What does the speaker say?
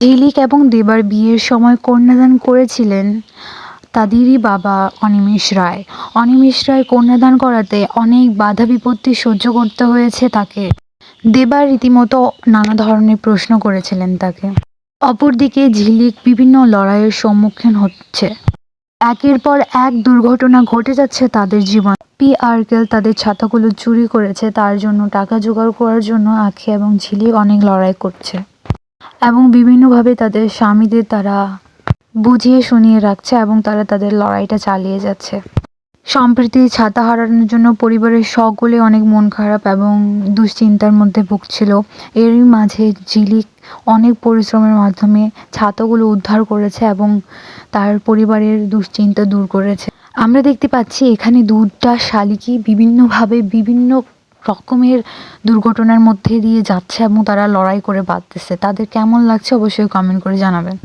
ঝিলিক এবং দেবার বিয়ের সময় কন্যাদান করেছিলেন তাদেরই বাবা অনিমেষ রায়। অনিমেষ রায় কন্যাদান করাতে অনেক বাধা বিপত্তি সহ্য করতে হয়েছে তাকে। দেবার রীতিমতো নানা ধরনের প্রশ্ন করেছিলেন তাকে। অপরদিকে ঝিলিক বিভিন্ন লড়াইয়ের সম্মুখীন হচ্ছে। একের পর এক দুর্ঘটনা ঘটে যাচ্ছে তাদের জীবন। পি আর্কেল তাদের ছাতাগুলো চুরি করেছে, তার জন্য টাকা জোগাড় করার জন্য আখি এবং ঝিলিক অনেক লড়াই করছে। এবং বিভিন্নভাবে তাদের স্বামীদের তারা বুঝিয়ে শুনিয়ে রাখছে এবং তারা তাদের লড়াইটা চালিয়ে যাচ্ছে। সম্প্রতি ছাতা হারানোর জন্য পরিবারের সকলে অনেক মন খারাপ এবং দুশ্চিন্তার মধ্যে ভুগছিল। এরই মাঝে ঝিলিক অনেক পরিশ্রমের মাধ্যমে ছাতাগুলো উদ্ধার করেছে এবং তার পরিবারের দুশ্চিন্তা দূর করেছে। আমরা দেখতে পাচ্ছি এখানে দুটা শালিকই বিভিন্নভাবে বিভিন্ন রকমের দুর্ঘটনার মধ্যে দিয়ে যাচ্ছে এবং তারা লড়াই করে বাঁচতেছে তাদের কেমন লাগছে অবশ্যই কমেন্ট করে জানাবেন।